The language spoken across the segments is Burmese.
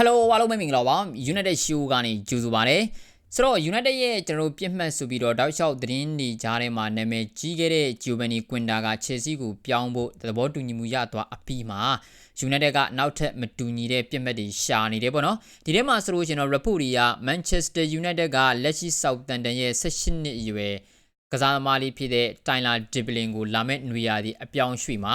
Hello အားလုံးပဲမင်္ဂလာပါ United Show ကနေကြိုဆိုပါရစေဆိုတော့ United ရဲ့ကျွန်တော်တို့ပြစ်မှတ်ဆိုပြီးတော့တောက်လျှောက်သတင်းတွေကြားထဲမှာနာမည်ကြီးခဲ့တဲ့ Giovanni Quinta က Chelsea ကိုပြောင်းဖို့သဘောတူညီမှုရသွားအပြီးမှာ United ကနောက်ထပ်မတူညီတဲ့ပြစ်မှတ်တွေရှာနေတယ်ပေါ့နော်ဒီထဲမှာဆိုလို့ရှိရင်တော့ report တွေက Manchester United ကလက်ရှိ Southampton ရဲ့18နှစ်အရွယ်ကစားသမားလေးဖြစ်တဲ့ Tyler Diblin ကိုလာမဲ့နွေရာသီအပြောင်းရွှေ့မှာ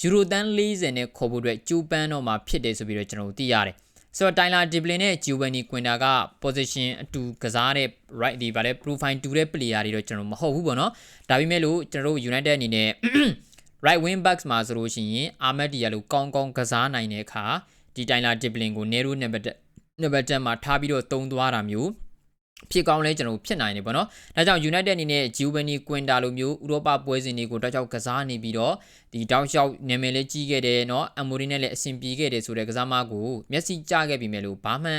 ယူရိုတန်40နဲ့ခေါ်ဖို့အတွက်ကျူးပန်းတော့မှာဖြစ်တယ်ဆိုပြီးတော့ကျွန်တော်တို့သိရတယ် ဆိုတော့ Tyler Diblin နဲ့ Giovanni Quinta က position အတူကစားတဲ့ right ဒီဗါလဲ profile တူတဲ့ player တွေတော့ကျွန်တော်မဟုတ်ဘူးပေါ့နော်ဒါပေမဲ့လို့ကျွန်တော်တို့ United အနေနဲ့ right wing backs မှာဆိုလို့ရှိရင် Ahmed Diallo ကောင်းကောင်းကစားနိုင်တဲ့အခါဒီ Tyler Diblin ကို Nero number number 10မှာထားပြီးတော့တုံးသွားတာမျိုး ဖြစ်ကောင်းလဲကျွန်တော်ဖြစ်နိုင်တယ်ပေါ့နော်။ဒါကြောင့် United အနေနဲ့ Giovanni Quinta လိုမျိုးဥရောပပွဲစဉ်တွေကိုတောက်ချောက်ကစားနေပြီးတော့ဒီတောက်ချောက်နာမည်လေးကြီးခဲ့တယ်နော်။ Amorim နဲ့လည်းအဆင်ပြေခဲ့တယ်ဆိုတဲ့ကစားမကိုမျက်စိကျခဲ့ပြီမဲ့လို့ဘာမှ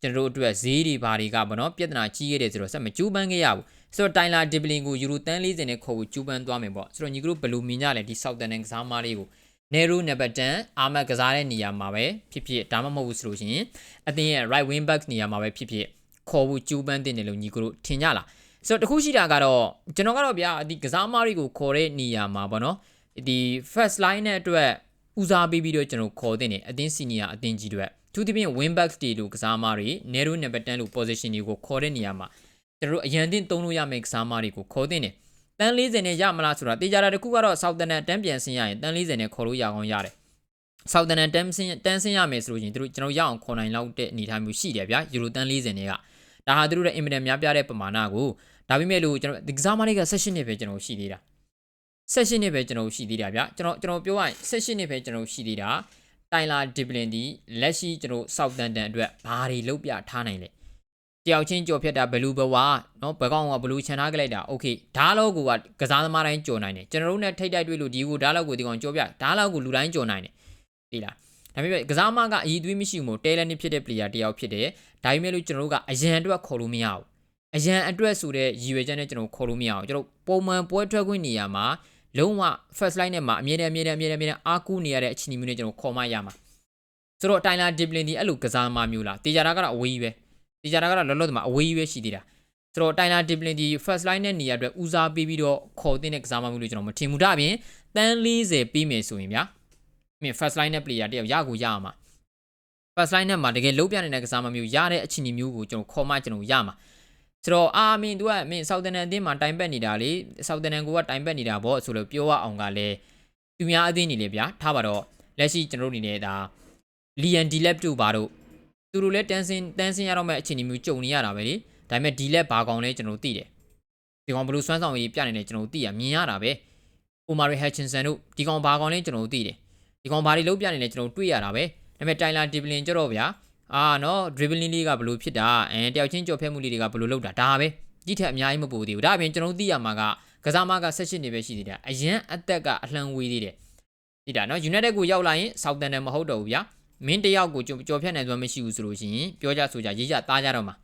ကျွန်တော်တို့အတွက်ဈေးတွေဘာတွေကပေါ့နော်ပြဿနာကြီးခဲ့တယ်ဆိုတော့ဆက်မကျူးပန်းခဲ့ရဘူး။ဆိုတော့တိုင်လာဒီဘလင်ကိုယူရိုတန်း40နဲ့ခေါ်ဖို့ကျူးပန်းသွားမယ်ပေါ့။ဆိုတော့ညီကတို့ဘယ်လိုမြင်ကြလဲဒီဆောက်တန်တဲ့ကစားမလေးကိုနေရိုနံပါတ်10အာမတ်ကစားတဲ့နေရာမှာပဲဖြစ်ဖြစ်ဒါမှမဟုတ်ဘူးဆိုလို့ရှိရင်အသင်းရဲ့ right wing back နေရာမှာပဲဖြစ်ဖြစ် ခေါ်ဖို့ကြိုးပမ်းတင်တယ်လို့ညီကိုတို့ထင်ကြလားဆိုတော့တခုရှိတာကတော့ကျွန်တော်ကတော့ဗျာဒီကစားမတွေကိုခေါ်တဲ့နေရာမှာပေါ့နော်ဒီ first line နဲ့အတွက်ဦးစားပေးပြီးတော့ကျွန်တော်ခေါ်တဲ့နေအသင်း senior အသင်းကြီးတွေသူတပြင်း wing back တွေလို့ကစားမတွေ narrow number 10လို့ position တွေကိုခေါ်တဲ့နေရာမှာကျွန်တော်တို့အရန်တင်သုံးလို့ရမယ့်ကစားမတွေကိုခေါ်တဲ့နေတန်း40နဲ့ရမလားဆိုတာတေချာတာတခုကတော့ Southampton တန်းပြန်ဆင်းရရင်တန်း40နဲ့ခေါ်လို့ရအောင်ရတယ် Southampton တန်းဆင်းတန်းဆင်းရမယ်ဆိုလို့ရှင်တို့ကျွန်တော်ရအောင်ခေါ်နိုင်လောက်တဲ့အနေအထားမျိုးရှိတယ်ဗျာယူရိုတန်း40နဲ့က ဒါဟာသူတို့ရဲ့အင်မတန်များပြားတဲ့ပမာဏကိုဒါပေမဲ့လို့ကျွန်တော်ဒီကစားမလေးက16နှစ်ပဲကျွန်တော်ရှိသေးတာ16နှစ်ပဲကျွန်တော်ရှိသေးတာဗျကျွန်တော်ကျွန်တော်ပြောရရင်16နှစ်ပဲကျွန်တော်ရှိသေးတာတိုင်လာဒီပလင်ဒီလက်ရှိကျွန်တော်စောက်တန်တန်အတွက်ဘာတွေလုပ်ပြထားနိုင်လဲတယောက်ချင်းကြော်ဖြတ်တာဘလူးဘဝเนาะဘကောင်ကဘလူးချန်ထားကြလိုက်တာโอเคဓားလောက်ကိုကကစားသမားတိုင်းကြော်နိုင်တယ်ကျွန်တော်တို့နဲ့ထိတ်တိုက်တွေ့လို့ဒီကိုဓားလောက်ကိုဒီကောင်ကြော်ပြဓားလောက်ကိုလူတိုင်းကြော်နိုင်တယ်ဒီလား ဒါပေမဲ့ကစားမကအည်သွေးမရှိဘူးမို့တဲလန်နစ်ဖြစ်တဲ့ player တယောက်ဖြစ်တယ်ဒါပေမဲ့လို့ကျွန်တော်တို့ကအရန်အတွက်ခေါ်လို့မရဘူးအရန်အတွက်ဆိုတဲ့ရည်ရွယ်ချက်နဲ့ကျွန်တော်ခေါ်လို့မရအောင်ကျွန်တော်ပုံမှန်ပွဲထွက်ခွင့်နေရာမှာလုံးဝ first line နဲ့မှာအမြဲတမ်းအမြဲတမ်းအမြဲတမ်းအမြဲတမ်းအားကူးနေရတဲ့အခြေအနေမျိုးနဲ့ကျွန်တော်ခေါ်မှရမှာဆိုတော့ Tyler Diblin ဒီအဲ့လိုကစားမမျိုးလားတေချာတာကတော့အဝေးကြီးပဲတေချာတာကတော့လောလောဆယ်မှာအဝေးကြီးပဲရှိသေးတာဆိုတော့ Tyler Diblin ဒီ first line နဲ့နေရာအတွက်ဦးစားပေးပြီးတော့ခေါ်တဲ့ကစားမမျိုးလို့ကျွန်တော်မထင်ဘူးဒါအပြင်တန်း40ပြီးမယ်ဆိုရင်ဗျာ မြင် first line နဲ့ player တယောက်ရကိုရအောင်မှာ first line နဲ့မှာတကယ်လုံးပြနေတဲ့ကစားမမျိုးရတဲ့အခြေအနေမျိုးကိုကျွန်တော်ခေါ်မှကျွန်တော်ရမှာဆိုတော့အာမင်း तू ကမင်းဆောက်တန်အသင်းမှာတိုင်ပတ်နေတာလေဆောက်တန်ကိုကတိုင်ပတ်နေတာဗောဆိုလို့ပြောရအောင်ကလည်းသူများအသင်းနေလေဗျာထားပါတော့လက်ရှိကျွန်တော်တို့အနေနဲ့ဒါလီယန်ဒီလက်တို့ဘာတို့သူတို့လည်းတန်းစင်တန်းစင်ရတော့မဲ့အခြေအနေမျိုးကြုံနေရတာပဲလေဒါပေမဲ့ဒီလက်ဘာကောင်လဲကျွန်တော်သိတယ်ဒီကောင်ဘလို့စွမ်းဆောင်ရည်ပြနေတယ်ကျွန်တော်သိရမြင်ရတာပဲအိုမာရီဟက်ချင်ဆန်တို့ဒီကောင်ဘာကောင်လဲကျွန်တော်သိတယ် ဒီကောင်ဘာတွေလုံးပြနေလဲကျွန်တော်တွေ့ရတာပဲဒါပေမဲ့တိုင်လာဒီပလင်ကြတော့ဗျာအာနော် dribbling လေးကဘလို့ဖြစ်တာအဲတယောက်ချင်းကြော်ဖက်မှုလေးတွေကဘလို့လောက်တာဒါပဲကြီးထက်အများကြီးမပိုသေးဘူးဒါအပြင်ကျွန်တော်သိရမှာကကစားမက16နေပဲရှိသေးတယ်အရင်အသက်ကအလှန်ဝေးသေးတယ်ဒီတာနော် United ကိုရောက်လာရင် Southampton မဟုတ်တော့ဘူးဗျာမင်းတယောက်ကိုကြော်ဖြတ်နိုင်စွမ်းမရှိဘူးဆိုလို့ရှိရင်ပြောကြဆိုကြရေးကြသားကြတော့မှာ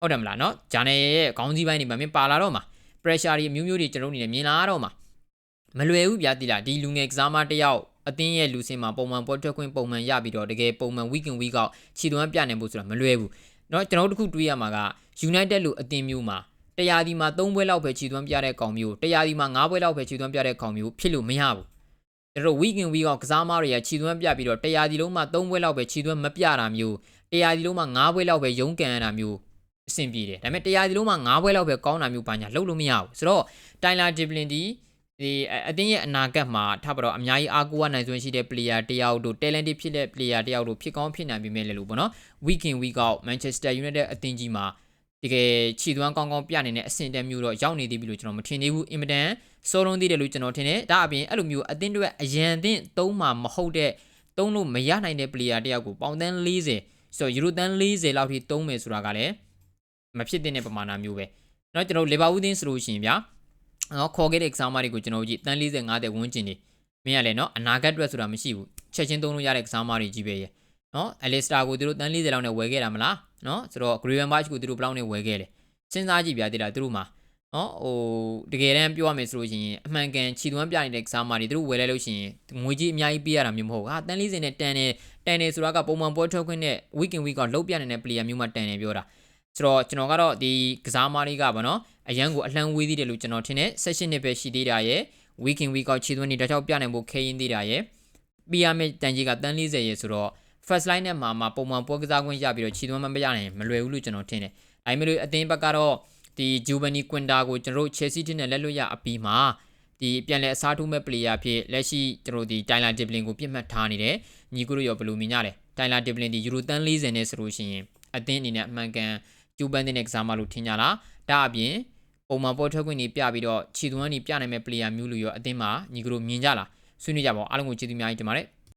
ဟုတ်တယ်မလားနော်ဂျာနယ်ရဲ့ခေါင်းစည်းပိုင်းတွေမှာမင်းပါလာတော့မှာ pressure တွေမျိုးမျိုးတွေကျွန်တော်နေမြင်လာတော့မှာမလွယ်ဘူးဗျာတိလားဒီလူငယ်ကစားမတယောက် အသင်းရဲ့လူစင်မှာပုံမှန်ပွဲထွက်ခွင့်ပုံမှန်ရပြီးတော့တကယ်ပုံမှန် weekend week out ခြေသွမ်းပြနိုင်ဖို့ဆိုတာမလွယ်ဘူးเนาะကျွန်တော်တို့တခုတွေးရမှာက United လူအသင်းမျိုးမှာတရားဒီမှာ3ပွဲလောက်ပဲခြေသွမ်းပြတဲ့ကောင်မျိုးတရားဒီမှာ5ပွဲလောက်ပဲခြေသွမ်းပြတဲ့ကောင်မျိုးဖြစ်လို့မရဘူးကျွန်တော် weekend week out ကစားမားတွေကခြေသွမ်းပြပြီးတော့တရားဒီလုံးမှာ3ပွဲလောက်ပဲခြေသွမ်းမပြတာမျိုးတရားဒီလုံးမှာ5ပွဲလောက်ပဲရုန်းကန်ရတာမျိုးအဆင်ပြေတယ်ဒါပေမဲ့တရားဒီလုံးမှာ5ပွဲလောက်ပဲကောင်းတာမျိုးဘာညာလုပ်လို့မရဘူးဆိုတော့ Tyler Diblin ဒီ ဒီအတင်းရဲ့အနာဂတ်မှာထပ်ပြီးတော့အများကြီးအားကိုးရနိုင်စွမ်းရှိတဲ့ player တယောက်တို့ talented ဖြစ်တဲ့ player တယောက်တို့ဖြစ်ကောင်းဖြစ်နိုင်ပြီမဲ့လေလို့ပေါ့နော် week in week out Manchester United အတင်းကြီးမှာတကယ်ခြေသွမ်းကောင်းကောင်းပြနေတဲ့အဆင့်တန်းမျိုးတော့ရောက်နေသေးပြီလို့ကျွန်တော်မထင်သေးဘူးအင်မတန်စိုးလုံးသေးတယ်လို့ကျွန်တော်ထင်တယ်ဒါအပြင်အဲ့လိုမျိုးအတင်းတွေအရန်အသင့်သုံးမှာမဟုတ်တဲ့သုံးလို့မရနိုင်တဲ့ player တယောက်ကိုပေါင်တန်း40ဆိုတော့ယူရိုတန်း40လောက်ထိသုံးမယ်ဆိုတာကလည်းမဖြစ်တဲ့ပမာဏမျိုးပဲเนาะကျွန်တော်လီဗာပူးသင်းဆိုလို့ရှိရင်ဗျာ နော်ခေါ်ခဲ့တဲ့ exam တွေကိုကျွန်တော်ကြည့်တန်း45တဲ့ဝန်းကျင်နေမင်းရလဲနော်အနာဂတ်အတွက်ဆိုတာမရှိဘူးချက်ချင်းသုံးလို့ရတဲ့ exam တွေကြီးပဲရဲ့နော် Alistair ကိုသူတို့တန်း40လောက်နဲ့ဝယ်ခဲ့တာမလားနော်ဆိုတော့ Gravenberch ကိုသူတို့ဘယ်လောက်နဲ့ဝယ်ခဲ့လဲစဉ်းစားကြည့်ပြသေးတာသူတို့မှာနော်ဟိုတကယ်တမ်းပြောရမယ်ဆိုလို့ရှိရင်အမှန်ကန်ခြေသွမ်းပြနေတဲ့ကစားမတွေသူတို့ဝယ်လဲလို့ရှိရင်ငွေကြီးအများကြီးပေးရတာမျိုးမဟုတ်ဘူးဟာတန်40နဲ့တန်တယ်တန်တယ်ဆိုတာကပုံမှန်ပွဲထုတ်ခွင့်နဲ့ week in week ကလုံးပြနေတဲ့ player မျိုးမှတန်တယ်ပြောတာ ဆိုတော့ကျွန်တော်ကတော့ဒီကစားမတွေကဗောနော်အရန်ကိုအလှမ်းဝေးသေးတယ်လို့ကျွန်တော်ထင်တယ် session နှစ်ပဲရှိသေးတာရယ် week in week ကခြေသွမ်းတွေတစ်ချောက်ပြနိုင်ဖို့ခဲရင်သေးတာရယ်ပြရမယ့်တန်ကြီးကတန်40ရယ်ဆိုတော့ first line နဲ့မှာမှာပုံမှန်ပွဲကစားခွင့်ရပြီးတော့ခြေသွမ်းမမရနိုင်မလွယ်ဘူးလို့ကျွန်တော်ထင်တယ်ဒါပေမဲ့လို့အသင်းဘက်ကတော့ဒီဂျူဗနီကွင်တာကိုကျွန်တော်တို့ Chelsea တင်းနဲ့လက်လွတ်ရအပြီးမှာဒီပြန်လဲအစားထိုးမဲ့ player ဖြစ်လက်ရှိကျွန်တော်တို့ဒီ Tyler Diblin ကိုပြစ်မှတ်ထားနေတယ်ညီကိုတို့ရောဘယ်လိုမြင်ကြလဲ Tyler Diblin ဒီယူရိုတန်40နဲ့ဆိုလို့ရှိရင်အသင်းအနေနဲ့အမှန်ကန် ကျူပန်တဲ့ကစားမလို့ထင်ကြလားဒါအပြင်ပုံမှန်ပေါ်ထွက်ခွင့်တွေပြပြီးတော့ခြေသွမ်းတွေပြနိုင်မဲ့ player မျိုးလူရောအသင်းမှာညီကိုတို့မြင်ကြလားဆွေးနွေးကြပါဦးအားလုံးကိုကျေးဇူးအများကြီးတင်ပါတယ်